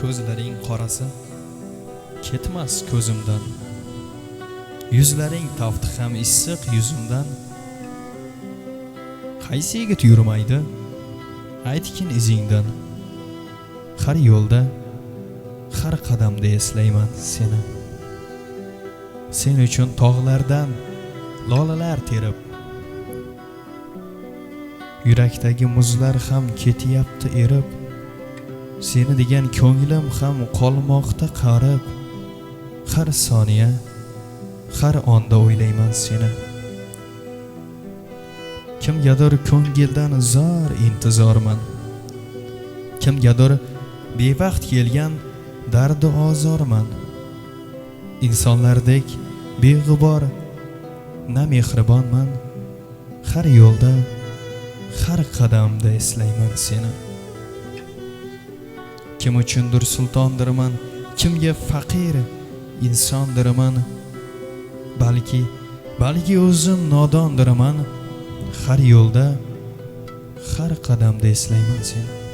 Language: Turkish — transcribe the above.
ko'zlaring qorasi ketmas ko'zimdan yuzlaring tafti ham issiq yuzimdan qaysi yigit yurmaydi aytgin izingdan har yo'lda har qadamda eslayman seni. Sen uchun tog'lardan lolalar terib. Yurakdagi muzlar ham ketyapti erib seni degan ko'nglim ham qolmoqda qarib. Har soniya har onda o'ylayman seni. Kimgadir ko'ngildan zor intizorman. Kimgadir bevaqt kelgan dardi ozorman. Insonlardek beg'ubor na mehribonman. Har yo'lda har qadamda eslayman seni. Kim uchundir sultondirman kimga faqir insondirman balki balki o'zim nodondirman har yo'lda har qadamda eslayman seni